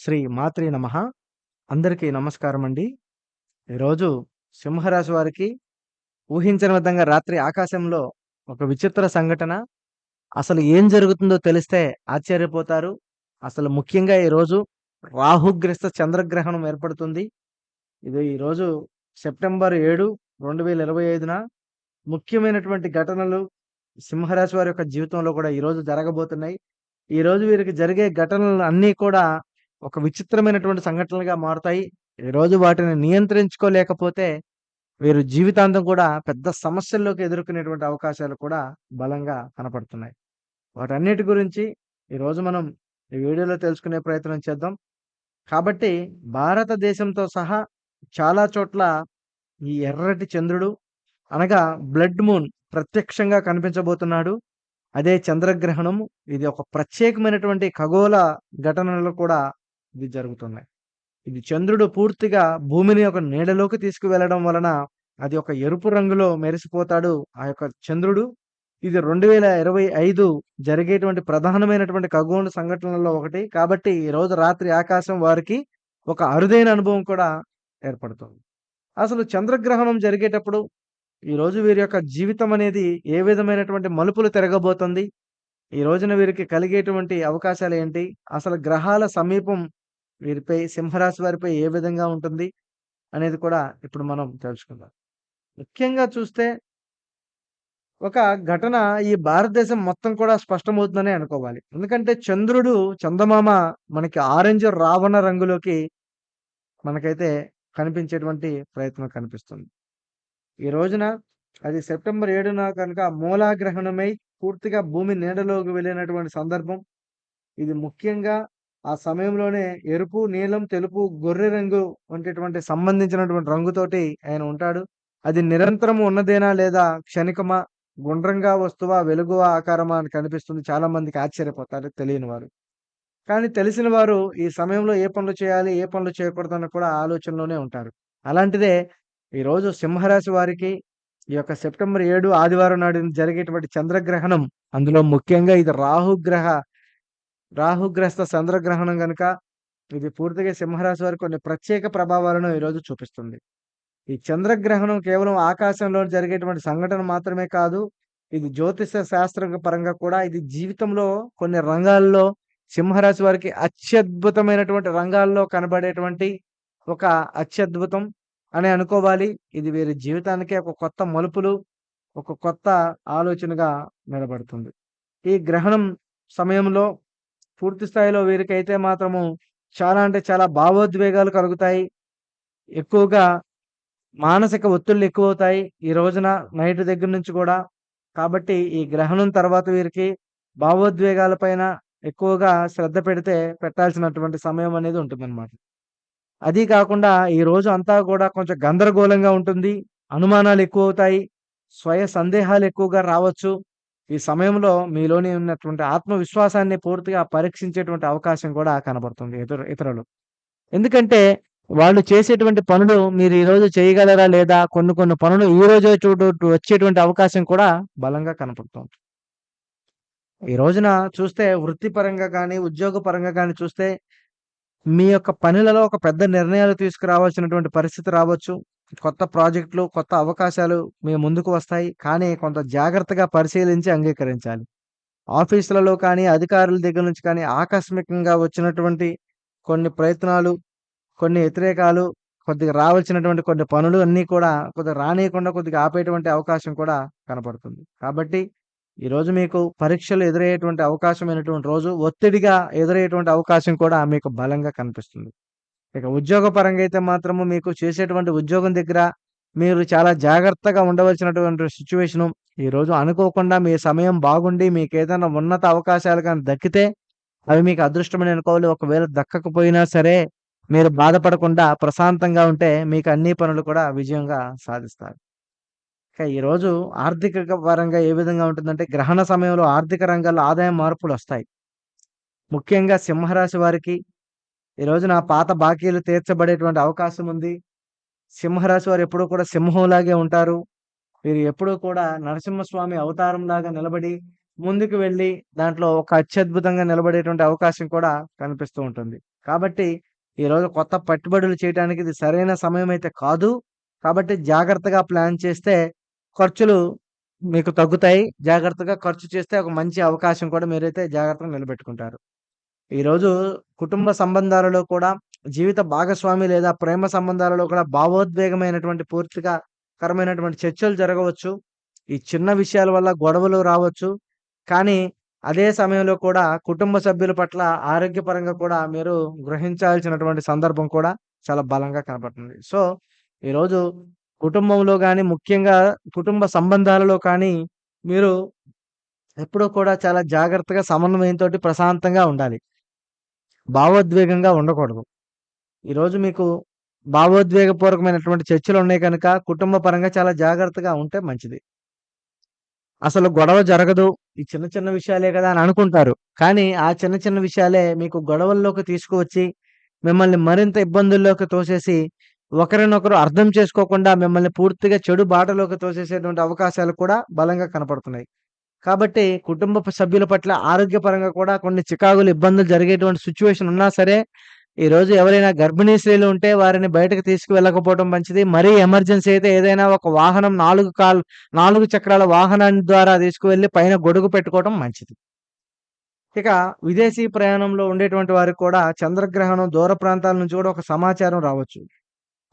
శ్రీ మాత్రి నమః. అందరికీ నమస్కారం అండి ఈరోజు సింహరాశి వారికి ఊహించని విధంగా రాత్రి ఆకాశంలో ఒక విచిత్ర సంఘటన. అసలు ఏం జరుగుతుందో తెలిస్తే ఆశ్చర్యపోతారు. అసలు ముఖ్యంగా ఈరోజు రాహుగ్రస్త చంద్రగ్రహణం ఏర్పడుతుంది. ఇది ఈరోజు సెప్టెంబర్ ఏడు రెండు వేల ఇరవై ఐదున ముఖ్యమైనటువంటి ఘటనలు సింహరాశి వారి యొక్క జీవితంలో కూడా ఈరోజు జరగబోతున్నాయి. ఈ రోజు వీరికి జరిగే ఘటనలు అన్నీ కూడా ఒక విచిత్రమైనటువంటి సంఘటనలుగా మారుతాయి. ఈ రోజు వాటిని నియంత్రించుకోలేకపోతే వీరు జీవితాంతం కూడా పెద్ద సమస్యల్లోకి ఎదుర్కొనేటువంటి అవకాశాలు కూడా బలంగా కనపడుతున్నాయి. వాటన్నిటి గురించి ఈరోజు మనం ఈ వీడియోలో తెలుసుకునే ప్రయత్నం చేద్దాం. కాబట్టి భారతదేశంతో సహా చాలా చోట్ల ఈ ఎర్రటి చంద్రుడు అనగా బ్లడ్ మూన్ ప్రత్యక్షంగా కనిపించబోతున్నాడు. అదే చంద్రగ్రహణం ఇది ఒక ప్రత్యేకమైనటువంటి ఖగోళ ఘటనలు కూడా ఇది జరుగుతున్నాయి. ఇది చంద్రుడు పూర్తిగా భూమిని ఒక నీడలోకి తీసుకువెళ్ళడం వలన అది ఒక ఎరుపు రంగులో మెరిసిపోతాడు. ఆ యొక్క చంద్రుడు ఇది రెండు వేల ఇరవై ఐదు జరిగేటువంటి ప్రధానమైనటువంటి ఖగోళ సంఘటనలలో ఒకటి. కాబట్టి ఈ రోజు రాత్రి ఆకాశం వారికి ఒక అరుదైన అనుభవం కూడా ఏర్పడుతుంది. అసలు చంద్రగ్రహణం జరిగేటప్పుడు ఈ రోజు వీరి యొక్క జీవితం అనేది ఏ విధమైనటువంటి మలుపులు తిరగబోతుంది? ఈ రోజున వీరికి కలిగేటువంటి అవకాశాలు ఏంటి? అసలు గ్రహాల సమీపం వీరిపై సింహరాశి వారిపై ఏ విధంగా ఉంటుంది అనేది కూడా ఇప్పుడు మనం తెలుసుకుందాం. ముఖ్యంగా చూస్తే ఒక ఘటన ఈ భారతదేశం మొత్తం కూడా స్పష్టమవుతుందని అనుకోవాలి. ఎందుకంటే చంద్రుడు చందమామ మనకి ఆరెంజ్ రావణ రంగులోకి మనకైతే కనిపించేటువంటి ప్రయత్నం కనిపిస్తుంది. ఈ రోజున అది సెప్టెంబర్ ఏడున కనుక మూలాగ్రహణమై పూర్తిగా భూమి నీడలోకి వెళ్ళినటువంటి సందర్భం ఇది ముఖ్యంగా ఆ సమయంలోనే ఎరుపు నీలం తెలుపు గొర్రె రంగు వంటిటువంటి సంబంధించినటువంటి రంగుతోటి ఆయన ఉంటాడు. అది నిరంతరం ఉన్నదేనా లేదా క్షణికమా గుండ్రంగా వస్తువా వెలుగువా ఆకారమా అని కనిపిస్తుంది. చాలా మందికి ఆశ్చర్యపోతారు తెలియని వారు కానీ తెలిసిన వారు ఈ సమయంలో ఏ పనులు చేయాలి ఏ పనులు చేయకూడదని కూడా ఆలోచనలోనే ఉంటారు. అలాంటిదే ఈ రోజు సింహరాశి వారికి ఈ యొక్క సెప్టెంబర్ ఏడు ఆదివారం నాడు జరిగేటువంటి చంద్రగ్రహణం అందులో ముఖ్యంగా ఇది రాహుగ్రహ రాహుగ్రస్త చంద్రగ్రహణం కనుక ఇది పూర్తిగా సింహరాశి వారికి కొన్ని ప్రత్యేక ప్రభావాలను ఈరోజు చూపిస్తుంది. ఈ చంద్రగ్రహణం కేవలం ఆకాశంలో జరిగేటువంటి సంఘటన మాత్రమే కాదు ఇది జ్యోతిష శాస్త్ర పరంగా కూడా ఇది జీవితంలో కొన్ని రంగాల్లో సింహరాశి వారికి అత్యద్భుతమైనటువంటి రంగాల్లో కనబడేటువంటి ఒక అత్యద్భుతం అని అనుకోవాలి. ఇది వీరి జీవితానికి ఒక కొత్త మలుపులు ఒక కొత్త ఆలోచనగా నిలబడుతుంది. ఈ గ్రహణం సమయంలో పూర్తి స్థాయిలో వీరికైతే మాత్రము చాలా అంటే చాలా భావోద్వేగాలు కలుగుతాయి. ఎక్కువగా మానసిక ఒత్తిళ్ళు ఎక్కువ అవుతాయి ఈ రోజున నైట్ దగ్గర నుంచి కూడా. కాబట్టి ఈ గ్రహణం తర్వాత వీరికి భావోద్వేగాల పైన ఎక్కువగా శ్రద్ధ పెడితే పెట్టాల్సినటువంటి సమయం అనేది ఉంటుందన్నమాట. అది కాకుండా ఈ రోజు అంతా కూడా కొంచెం గందరగోళంగా ఉంటుంది. అనుమానాలు ఎక్కువ అవుతాయి స్వయ సందేహాలు ఎక్కువగా రావచ్చు. ఈ సమయంలో మీలోని ఉన్నటువంటి ఆత్మవిశ్వాసాన్ని పూర్తిగా పరీక్షించేటువంటి అవకాశం కూడా కనబడుతుంది ఇతరు ఇతరులు. ఎందుకంటే వాళ్ళు చేసేటువంటి పనులు మీరు ఈ రోజు చేయగలరా లేదా కొన్ని కొన్ని పనులు ఈ రోజు చూడు వచ్చేటువంటి అవకాశం కూడా బలంగా కనపడుతుంది. ఈ రోజున చూస్తే వృత్తిపరంగా కానీ ఉద్యోగ పరంగా కానీ చూస్తే మీ యొక్క పనులలో ఒక పెద్ద నిర్ణయాలు తీసుకురావాల్సినటువంటి పరిస్థితి రావచ్చు. కొత్త ప్రాజెక్టులు కొత్త అవకాశాలు మీ ముందుకు వస్తాయి. కానీ కొంత జాగ్రత్తగా పరిశీలించి అంగీకరించాలి. ఆఫీసులలో కానీ అధికారుల దగ్గర నుంచి కానీ ఆకస్మికంగా వచ్చినటువంటి కొన్ని ప్రయత్నాలు కొన్ని వ్యతిరేకాలు కొద్దిగా రావాల్సినటువంటి కొన్ని పనులు అన్నీ కూడా కొద్దిగా రానియకుండా కొద్దిగా ఆపేటువంటి అవకాశం కూడా కనపడుతుంది. కాబట్టి ఈరోజు మీకు పరీక్షలు ఎదురయ్యేటువంటి అవకాశమైనటువంటి రోజు ఒత్తిడిగా ఎదురయ్యేటువంటి అవకాశం కూడా మీకు బలంగా కనిపిస్తుంది. ఇక ఉద్యోగ పరంగా అయితే మాత్రము మీకు చేసేటువంటి ఉద్యోగం దగ్గర మీరు చాలా జాగ్రత్తగా ఉండవలసినటువంటి సిచ్యువేషను ఈరోజు అనుకోకుండా మీ సమయం బాగుండి మీకు ఏదైనా ఉన్నత అవకాశాలు కానీ దక్కితే అవి మీకు అదృష్టమని అనుకోవాలి. ఒకవేళ దక్కకపోయినా సరే మీరు బాధపడకుండా ప్రశాంతంగా ఉంటే మీకు అన్ని పనులు కూడా విజయంగా సాధిస్తారు. ఇక ఈరోజు ఆర్థిక పరంగా ఏ విధంగా ఉంటుందంటే గ్రహణ సమయంలో ఆర్థిక రంగాల్లో ఆదాయం మార్పులు వస్తాయి. ముఖ్యంగా సింహరాశి వారికి ఈ నా పాత బాకీలు తీర్చబడేటువంటి అవకాశం ఉంది సింహరాశి వారు ఎప్పుడూ కూడా సింహంలాగే ఉంటారు మీరు ఎప్పుడూ కూడా నరసింహస్వామి అవతారం లాగా నిలబడి ముందుకు వెళ్ళి దాంట్లో ఒక అత్యద్భుతంగా నిలబడేటువంటి అవకాశం కూడా కనిపిస్తూ ఉంటుంది. కాబట్టి ఈరోజు కొత్త పెట్టుబడులు చేయటానికి ఇది సరైన సమయం అయితే కాదు. కాబట్టి జాగ్రత్తగా ప్లాన్ చేస్తే ఖర్చులు మీకు తగ్గుతాయి. జాగ్రత్తగా ఖర్చు చేస్తే ఒక మంచి అవకాశం కూడా మీరైతే జాగ్రత్తగా నిలబెట్టుకుంటారు. ఈరోజు కుటుంబ సంబంధాలలో కూడా జీవిత భాగస్వామి లేదా ప్రేమ సంబంధాలలో కూడా భావోద్వేగమైనటువంటి పూర్తిగా కరమైనటువంటి చర్చలు జరగవచ్చు. ఈ చిన్న విషయాల వల్ల గొడవలు రావచ్చు. కానీ అదే సమయంలో కూడా కుటుంబ సభ్యుల పట్ల ఆరోగ్యపరంగా కూడా మీరు గ్రహించాల్సినటువంటి సందర్భం కూడా చాలా బలంగా కనపడుతుంది. సో, ఈరోజు కుటుంబంలో కానీ ముఖ్యంగా కుటుంబ సంబంధాలలో కానీ మీరు ఎప్పుడూ కూడా చాలా జాగ్రత్తగా సమన్వయంతో ప్రశాంతంగా ఉండాలి. భావోద్వేగంగా ఉండకూడదు. ఈరోజు మీకు భావోద్వేగపూర్వకమైనటువంటి చర్చలు ఉన్నాయి కనుక కుటుంబ పరంగా చాలా జాగ్రత్తగా ఉంటే మంచిది. అసలు గొడవ జరగదు. ఈ చిన్న చిన్న విషయాలే కదా అని అనుకుంటారు. కానీ ఆ చిన్న చిన్న విషయాలే మీకు గొడవల్లోకి తీసుకువచ్చి మిమ్మల్ని మరింత ఇబ్బందుల్లోకి తోసేసి ఒకరినొకరు అర్థం చేసుకోకుండా మిమ్మల్ని పూర్తిగా చెడు బాటలోకి తోసేసేటువంటి అవకాశాలు కూడా బలంగా కనపడుతున్నాయి. కాబట్టి కుటుంబ సభ్యుల పట్ల ఆరోగ్యపరంగా కూడా కొన్ని చికాకులు, ఇబ్బందులు జరిగేటువంటి సిచ్యువేషన్ ఉన్నా సరే ఈరోజు ఎవరైనా గర్భిణీ స్త్రీలు ఉంటే వారిని బయటకు తీసుకువెళ్ళకపోవడం మంచిది. మరీ ఎమర్జెన్సీ అయితే ఏదైనా ఒక వాహనం నాలుగు కాల్ నాలుగు చక్రాల వాహనాన్ని ద్వారా తీసుకువెళ్ళి పైన గొడుగు పెట్టుకోవడం మంచిది. ఇక విదేశీ ప్రయాణంలో ఉండేటువంటి వారికి కూడా చంద్రగ్రహణం దూర ప్రాంతాల నుంచి కూడా ఒక సమాచారం రావచ్చు.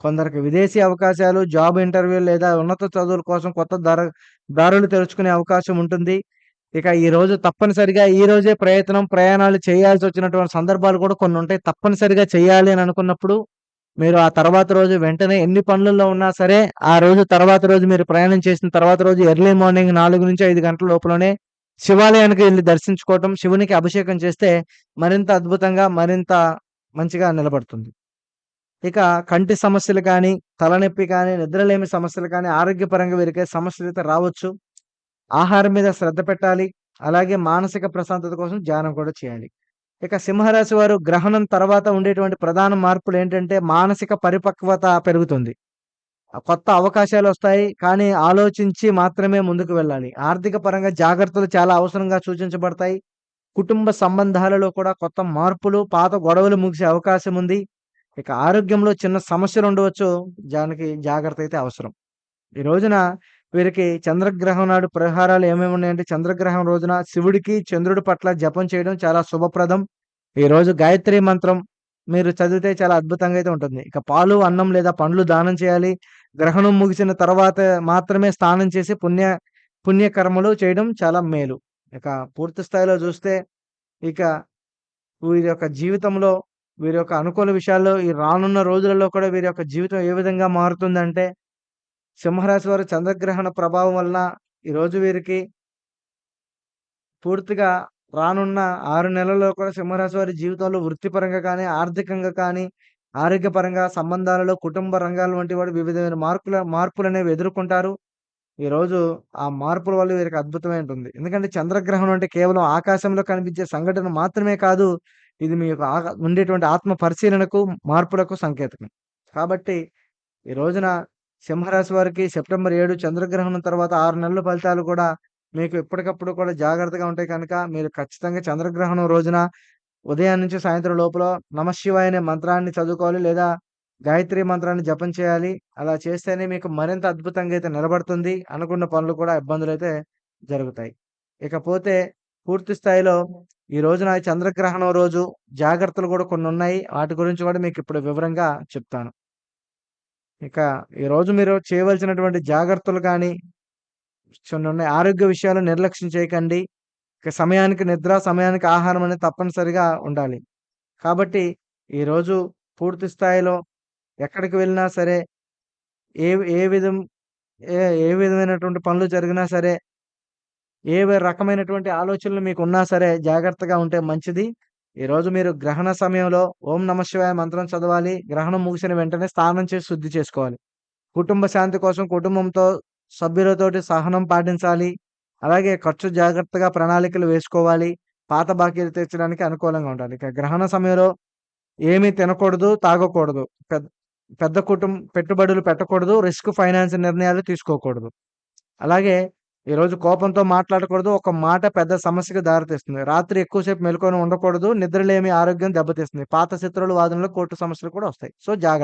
కొందరికి విదేశీ అవకాశాలు, జాబ్ ఇంటర్వ్యూ లేదా ఉన్నత చదువుల కోసం కొత్త దార దారులు తెరుచుకునే అవకాశం ఉంటుంది. ఇక ఈ రోజు తప్పనిసరిగా ఈ రోజే ప్రయత్నం, ప్రయాణాలు చేయాల్సి వచ్చినటువంటి సందర్భాలు కూడా కొన్ని ఉంటాయి తప్పనిసరిగా చేయాలి అని అనుకున్నప్పుడు మీరు ఆ తర్వాత రోజు వెంటనే ఎన్ని పనులలో ఉన్నా సరే ఆ రోజు తర్వాత రోజు మీరు ప్రయాణం చేసిన తర్వాత రోజు ఎర్లీ మార్నింగ్ 4-5 గంటల లోపలనే శివాలయానికి వెళ్ళి దర్శించుకోవటం, శివునికి అభిషేకం చేస్తే మరింత అద్భుతంగా, మరింత మంచిగా నిలబడుతుంది. ఇక కంటి సమస్యలు కానీ, తలనొప్పి కానీ, నిద్రలేమి సమస్యలు కానీ, ఆరోగ్యపరంగా వెరికే సమస్యలు అయితే రావచ్చు. ఆహారం మీద శ్రద్ధ పెట్టాలి. అలాగే మానసిక ప్రశాంతత కోసం ధ్యానం కూడా చేయాలి. ఇక సింహరాశి వారు గ్రహణం తర్వాత ఉండేటువంటి ప్రధాన మార్పులు ఏంటంటే మానసిక పరిపక్వత పెరుగుతుంది. కొత్త అవకాశాలు వస్తాయి కానీ ఆలోచించి మాత్రమే ముందుకు వెళ్ళాలి. ఆర్థిక పరంగా జాగ్రత్తలు చాలా అవసరంగా సూచించబడతాయి. కుటుంబ సంబంధాలలో కూడా కొత్త మార్పులు, పాత గొడవలు ముగిసే అవకాశం ఉంది. ఇక ఆరోగ్యంలో చిన్న సమస్యలు ఉండవచ్చు దానికి జాగ్రత్త అయితే అవసరం. ఈ రోజున వీరికి చంద్రగ్రహం నాడు పరిహారాలు ఏమేమి ఉన్నాయంటే చంద్రగ్రహం రోజున శివుడికి, చంద్రుడి పట్ల జపం చేయడం చాలా శుభప్రదం. ఈరోజు గాయత్రి మంత్రం మీరు చదివితే చాలా అద్భుతంగా అయితే ఉంటుంది. ఇక పాలు, అన్నం లేదా పండ్లు దానం చేయాలి. గ్రహణం ముగిసిన తర్వాత మాత్రమే స్నానం చేసి పుణ్య పుణ్యకర్మలు చేయడం చాలా మేలు. ఇక పూర్తి స్థాయిలో చూస్తే ఇక వీరి యొక్క జీవితంలో వీరి యొక్క అనుకూల విషయాల్లో ఈ రానున్న రోజులలో కూడా వీరి యొక్క జీవితం ఏ విధంగా మారుతుందంటే సింహరాశి వారు చంద్రగ్రహణ ప్రభావం వలన ఈరోజు వీరికి పూర్తిగా రానున్న ఆరు నెలల్లో కూడా సింహరాశి వారి జీవితంలో వృత్తిపరంగా కానీ, ఆర్థికంగా కానీ, ఆరోగ్యపరంగా, సంబంధాలలో, కుటుంబ రంగాల వంటి వాటి వివిధమైన మార్పుల మార్పులు అనేవి ఎదుర్కొంటారు. ఈరోజు ఆ మార్పుల వల్ల వీరికి అద్భుతమైనటుంది ఎందుకంటే చంద్రగ్రహణం అంటే కేవలం ఆకాశంలో కనిపించే సంఘటన మాత్రమే కాదు. ఇది మీ యొక్క ఉండేటువంటి ఆత్మ పరిశీలనకు, మార్పులకు సంకేతకం. కాబట్టి ఈ రోజున సింహరాశి వారికి సెప్టెంబర్ ఏడు చంద్రగ్రహణం తర్వాత ఆరు నెలల ఫలితాలు కూడా మీకు ఎప్పటికప్పుడు కూడా జాగ్రత్తగా ఉంటాయి కనుక మీరు ఖచ్చితంగా చంద్రగ్రహణం రోజున ఉదయం నుంచి సాయంత్రం లోపల నమశివాయ అనే మంత్రాన్ని చదువుకోవాలి. లేదా గాయత్రి మంత్రాన్ని జపం చేయాలి. అలా చేస్తేనే మీకు మరింత అద్భుతంగా అయితే నిలబడుతుంది. అనుకున్న పనులు కూడా ఇబ్బందులు అయితే జరుగుతాయి. ఇకపోతే పూర్తి స్థాయిలో ఈ రోజున చంద్రగ్రహణం రోజు జాగ్రత్తలు కూడా కొన్ని ఉన్నాయి వాటి గురించి కూడా మీకు ఇప్పుడు వివరంగా చెప్తాను. ఇక ఈరోజు మీరు చేయవలసినటువంటి జాగ్రత్తలు కానీ కొన్ని ఉన్నాయి ఆరోగ్య విషయాలు నిర్లక్ష్యం చేయకండి. ఇక సమయానికి నిద్ర, సమయానికి ఆహారం అనేది తప్పనిసరిగా ఉండాలి. కాబట్టి ఈరోజు పూర్తి స్థాయిలో ఎక్కడికి వెళ్ళినా సరే ఏ ఏ విధం ఏ ఏ విధమైనటువంటి పనులు జరిగినా సరే ఏ రకమైనటువంటి ఆలోచనలు మీకు ఉన్నా సరే జాగ్రత్తగా ఉంటే మంచిది. ఈరోజు మీరు గ్రహణ సమయంలో ఓం నమశివాయ మంత్రం చదవాలి. గ్రహణం ముగిసిన వెంటనే స్నానం చేసి శుద్ధి చేసుకోవాలి. కుటుంబ శాంతి కోసం కుటుంబంతో సభ్యులతోటి సహనం పాటించాలి. అలాగే ఖర్చు జాగ్రత్తగా ప్రణాళికలు వేసుకోవాలి. పాత బాకీలు తీర్చడానికి అనుకూలంగా ఉండాలి. ఇక గ్రహణ సమయంలో ఏమీ తినకూడదు, తాగకూడదు. పెద్ద పెద్ద కుటుంబ పెట్టుబడులు పెట్టకూడదు. రిస్క్ ఫైనాన్స్ నిర్ణయాలు తీసుకోకూడదు. అలాగే ఈరోజు కోపంతో మాట్లాడకూడదు. ఒక మాట పెద్ద సమస్యకు దారితీస్తుంది. రాత్రి ఎక్కువసేపు మెలుకొని ఉండకూడదు. నిద్రలేమి ఆరోగ్యం దెబ్బతీస్తుంది. పాత శత్రువుల వాదనలో కోర్టు సమస్యలు కూడా వస్తాయి. సో, జాగ్రత్త.